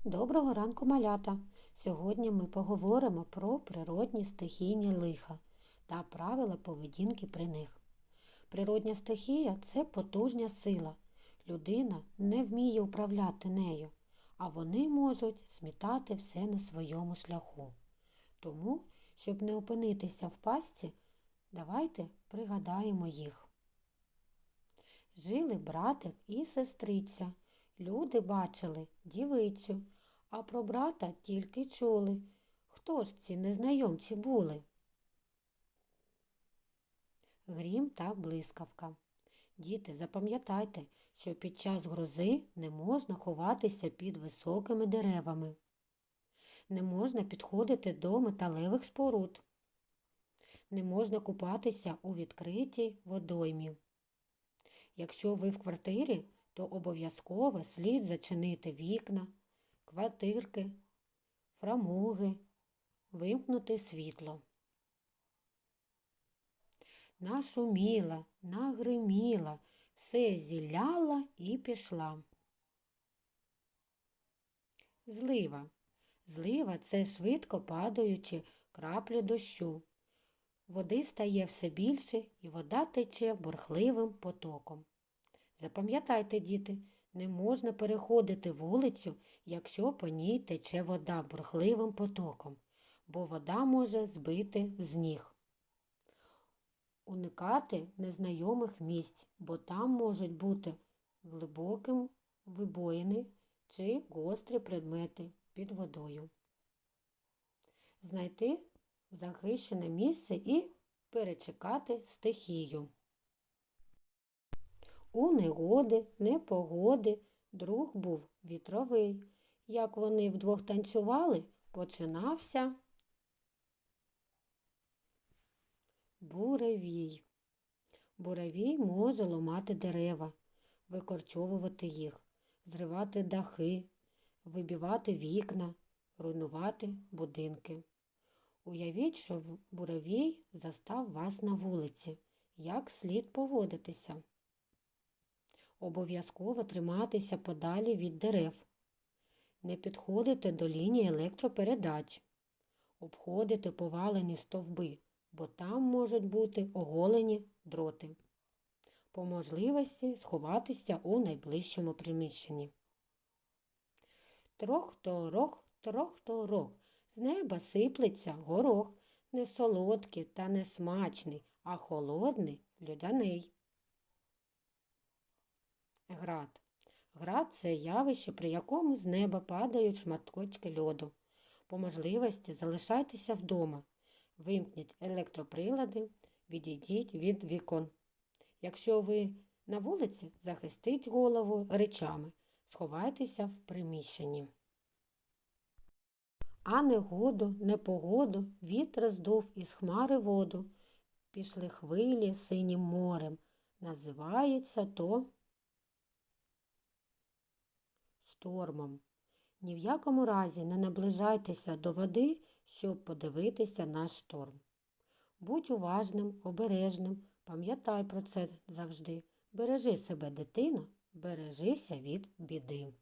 Доброго ранку, малята! Сьогодні ми поговоримо про природні стихійні лиха та правила поведінки при них. Природня стихія це потужна сила. Людина не вміє управляти нею, а вони можуть змітати все на своєму шляху. Тому, щоб не опинитися в пастці, давайте пригадаємо їх. Жили братик і сестриця. Люди бачили дівицю, а про брата тільки чули. Хто ж ці незнайомці були? Грім та блискавка. Діти, запам'ятайте, що під час грози не можна ховатися під високими деревами. Не можна підходити до металевих споруд. Не можна купатися у відкритій водоймі. Якщо ви в квартирі, то обов'язково слід зачинити вікна, квартирки, фрамуги, вимкнути світло. Нашуміла, нагриміла, все зіляла і пішла. Злива. Злива це швидко падаючі краплі дощу. Води стає все більше і вода тече бурхливим потоком. Запам'ятайте, діти, не можна переходити вулицю, якщо по ній тече вода бурхливим потоком, бо вода може збити з ніг. Уникати незнайомих місць, бо там можуть бути глибоким вибоїни чи гострі предмети під водою. Знайти захищене місце і перечекати стихію. У негоди, непогоди друг був вітровий. Як вони вдвох танцювали, починався буревій. Буревій може ломати дерева, викорчовувати їх, зривати дахи, вибивати вікна, руйнувати будинки. Уявіть, що буревій застав вас на вулиці. Як слід поводитися? Обов'язково триматися подалі від дерев. Не підходити до лінії електропередач. Обходити повалені стовби, бо там можуть бути оголені дроти. По можливості сховатися у найближчому приміщенні. Трох-торох, трох-торох. З неба сиплеться горох, не солодкий та не смачний, а холодний людяний. Град. Град це явище, при якому з неба падають шматкочки льоду. По можливості залишайтеся вдома. Вимкніть електроприлади, відійдіть від вікон. Якщо ви на вулиці, захистіть голову речами, сховайтеся в приміщенні. А негоду, непогоду вітер здув із хмари воду. Пішли хвилі синім морем. Називається то штормом. Ні в якому разі не наближайтеся до води, щоб подивитися на шторм. Будь уважним, обережним, пам'ятай про це завжди. Бережи себе, дитино, бережися від біди.